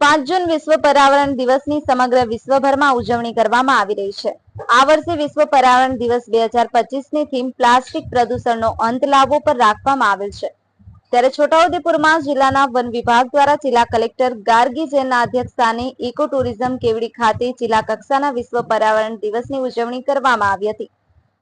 પાંચ જૂન વિશ્વ પર્યાવરણ દિવસની સમગ્ર વિશ્વભરમાં ઉજવણી કરવામાં આવી રહી છે. આ વર્ષે વિશ્વ પર્યાવરણ દિવસ બે હજાર પચીસની થીમ પ્લાસ્ટિક પ્રદૂષણનો અંત લાવવો પર રાખવામાં આવેલ છે. ત્યારે છોટાઉદેપુરમાં જિલ્લાના વન વિભાગ દ્વારા જિલ્લા કલેક્ટર ગાર્ગી જૈનના અધ્યક્ષસ્થાને ઇકો ટુરિઝમ કેવડી ખાતે જિલ્લા કક્ષાના વિશ્વ પર્યાવરણ દિવસની ઉજવણી કરવામાં આવી હતી.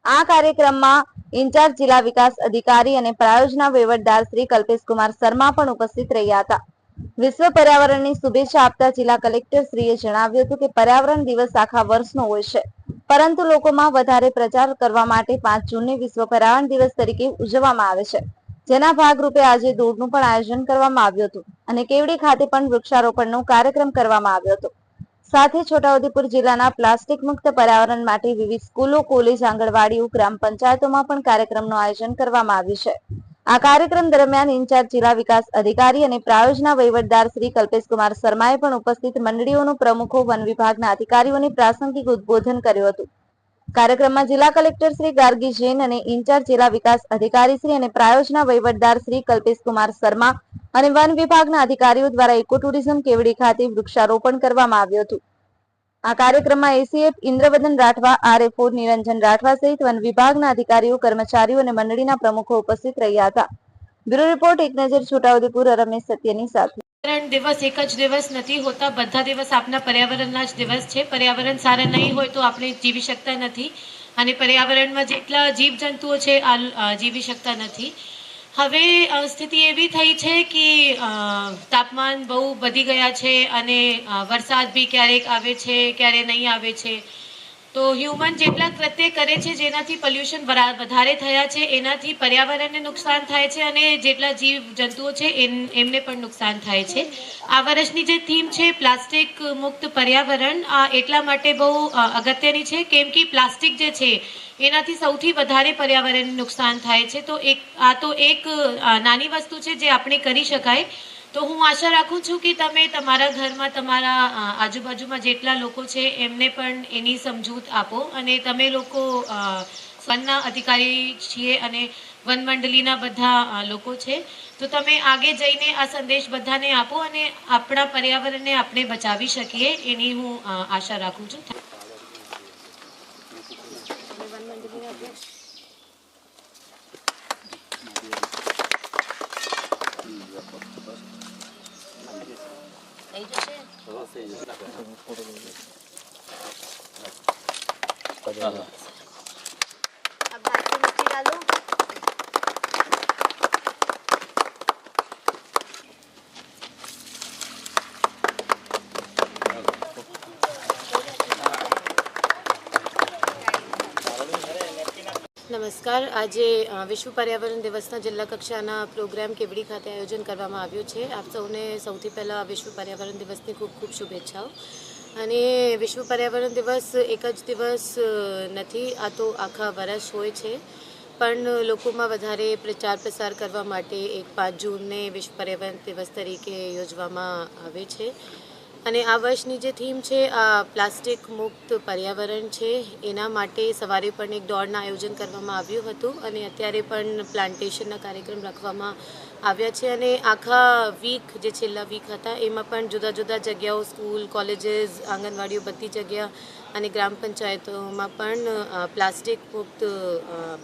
આ કાર્યક્રમમાં ઇન્ચાર્જ જિલ્લા વિકાસ અધિકારી અને પ્રાયોજના વહીવટદાર શ્રી કલ્પેશ કુમાર શર્મા પણ ઉપસ્થિત રહ્યા હતા. વિશ્વ પર્યાવરણની શુભેચ્છા આપતા જિલ્લા કલેક્ટર શ્રીએ જણાવ્યું હતું કે પર્યાવરણ દિવસ આખા વર્ષનો હોય છે. પરંતુ લોકોમાં વધારે પ્રચાર કરવા માટે પાંચ જૂનને વિશ્વ પર્યાવરણ દિવસ તરીકે ઉજવવામાં આવે છે. જેના ભાગરૂપે આજે દોડનું પણ આયોજન કરવામાં આવ્યું હતું અને કેવડી ખાતે પણ વૃક્ષારોપણનો કાર્યક્રમ કરવામાં આવ્યો હતો. સાથે છોટાઉદેપુર જિલ્લાના પ્લાસ્ટિક મુક્ત પર્યાવરણ માટે વિવિધ સ્કૂલો, કોલેજ, આંગણવાડીઓ, ગ્રામ પંચાયતોમાં પણ કાર્યક્રમનું આયોજન કરવામાં આવ્યું છે. આ કાર્યક્રમ દરમિયાન ઇન્ચાર્જ જિલ્લા વિકાસ અધિકારી અને પ્રાયોજના વહીવટદાર શ્રી કલ્પેશકુમાર શર્માએ પણ ઉપસ્થિત મંડળીઓનું પ્રમુખો, વન વિભાગના અધિકારીઓને પ્રાસંગિક ઉદબોધન કર્યું હતું. કાર્યક્રમમાં જિલ્લા કલેક્ટર શ્રી ગાર્ગી જૈન અને ઇન્ચાર્જ જિલ્લા વિકાસ અધિકારી શ્રી અને પ્રાયોજના વહીવટદાર શ્રી કલ્પેશકુમાર શર્મા અને વન વિભાગના અધિકારીઓ દ્વારા ઇકો ટુરિઝમ કેવડી ખાતે વૃક્ષારોપણ કરવામાં આવ્યું હતું. આ કાર્યક્રમમાં એસીએફ ઇન્દ્રવદન રાઠવા, આરએફઓ નિરંજન રાઠવા સહિત વન વિભાગના અધિકારીઓ, કર્મચારીઓ અને મંડળીના પ્રમુખો ઉપસ્થિત રહ્યા હતા. બ્યુરો રિપોર્ટ, એક નજર છોટાઉદેપુર, રમેશ સત્યની સાથે. પર્યાવરણ દિવસ એક જ દિવસ નથી હોતા, બધા દિવસ આપણા પર્યાવરણના જ દિવસ છે. પર્યાવરણ સારા નહીં હોય તો આપણે જીવી શકતા નથી. અને પર્યાવરણમાં જેટલા જીવજંતુઓ છે જીવી શકતા નથી. હવે સ્થિતિ એવી થઈ છે કે તાપમાન બહુ વધી ગયા છે અને વરસાદ બી ક્યારેક આવે છે ક્યારે નહીં આવે છે. તો હ્યુમન જેટલા કૃત્ય કરે છે, જેનાથી પોલ્યુશન વધારે થયા છે, એનાથી પર્યાવરણને નુકસાન થાય છે અને જેટલા જીવ જંતુઓ છે એમને પણ નુકસાન થાય છે. આ વર્ષની જે થીમ છે, પ્લાસ્ટિક મુક્ત પર્યાવરણ, આ એટલા માટે બહુ અગત્યની છે, કેમ કે પ્લાસ્ટિક જે છે, એનાથી સૌથી વધારે પર્યાવરણને નુકસાન થાય છે. તો એક, આ તો એક નાની વસ્તુ છે જે આપણે કરી શકાય. તો હું આશા રાખું છું કે તમે તમારા ઘરમાં તમારા આજુબાજુમાં જેટલા લોકો છે એમને પણ એની સમજૂત આપો અને તમે લોકો વનના અધિકારી છીએ અને વન મંડળીના બધા લોકો છે, તો તમે આગે જઈને આ સંદેશ બધાને આપો અને આપણા પર્યાવરણને આપણે બચાવી શકીએ એની હું આશા રાખું છું. Abaixo, não tira a luz. નમસ્કાર. આજે વિશ્વ પર્યાવરણ દિવસના જિલ્લા કક્ષાના પ્રોગ્રામ કેવડી ખાતે આયોજન કરવામાં આવ્યું છે. આપ સૌને સૌથી પહેલાં વિશ્વ પર્યાવરણ દિવસની ખૂબ ખૂબ શુભેચ્છાઓ. અને વિશ્વ પર્યાવરણ દિવસ એક જ દિવસ નથી, આ તો આખા વર્ષ હોય છે. પણ લોકોમાં વધારે પ્રચાર પ્રસાર કરવા માટે એક પાંચ જૂનને વિશ્વ પર્યાવરણ દિવસ તરીકે યોજવામાં આવે છે. અને આ વર્ષની જે થીમ છે પ્લાસ્ટિક મુક્ત પર્યાવરણ છે, એના માટે સવારે પણ એક દોડના આયોજન કરવામાં આવ્યું હતું અને અત્યારે પણ પ્લાન્ટેશનના કાર્યક્રમ રાખવામાં આવ્યા છે અને આખા વીક જે છેલ્લા વીક હતા, એમાં પણ જુદા જુદા જગ્યાઓ સ્કૂલ કોલેજીસ આંગણવાડીઓ બધી જગ્યા અને ગ્રામ પંચાયતોમાં પણ પ્લાસ્ટિક મુક્ત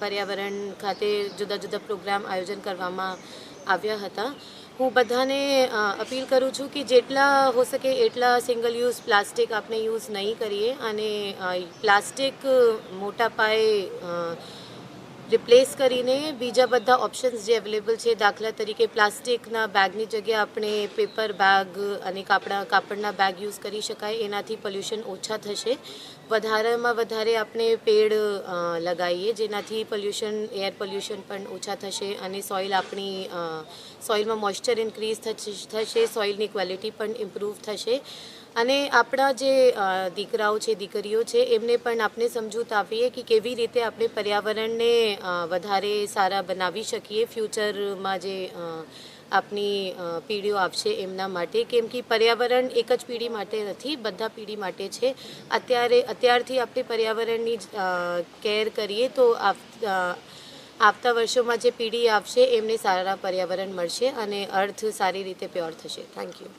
પર્યાવરણ ખાતે જુદા જુદા પ્રોગ્રામ આયોજન કરવામાં આવ્યા હતા. હું બધાને અપીલ કરું છું કે જેટલા હો શકે એટલા સિંગલ યુઝ પ્લાસ્ટિક આપણે યુઝ નહીં કરીએ અને પ્લાસ્ટિક મોટા પાયે રિપ્લેસ કરીને બીજા બધા ઓપ્શન્સ જે અવેલેબલ છે, દાખલા તરીકે પ્લાસ્ટિકના બેગની જગ્યાએ આપણે પેપર બેગ અને કાપડા, કાપડના બેગ યુઝ કરી શકાય. એનાથી પોલ્યુશન ઓછા થશે. વધારેમાં વધારે આપણે પેડ લગાવીએ, જેનાથી પોલ્યુશન એર પોલ્યુશન પણ ઓછા થશે અને સોઇલ આપણી સોઇલમાં મોઇશ્ચર ઇન્ક્રીઝ થશે સોઇલની ક્વોલિટી પણ ઇમ્પ્રૂવ થશે. અને આપણા જે દીકરાઓ છે, દીકરીઓ છે, એમને પણ આપણે સમજૂત આપીએ કે કેવી રીતે આપણે પર્યાવરણને વધારે સારા બનાવી શકીએ ફ્યુચરમાં જે આપની પીઢીઓ આપશે એમના માટે. કેમ કે પર્યાવરણ એક જ પીઢી માટે નથી, બધા પીઢી માટે છે. અત્યારે, અત્યારથી આપણે પર્યાવરણની કેર કરીએ તો આવતા વર્ષોમાં જે પેઢી આવશે એમને સારા પર્યાવરણ મળશે અને અર્થ સારી રીતે પ્યોર થશે. Thank you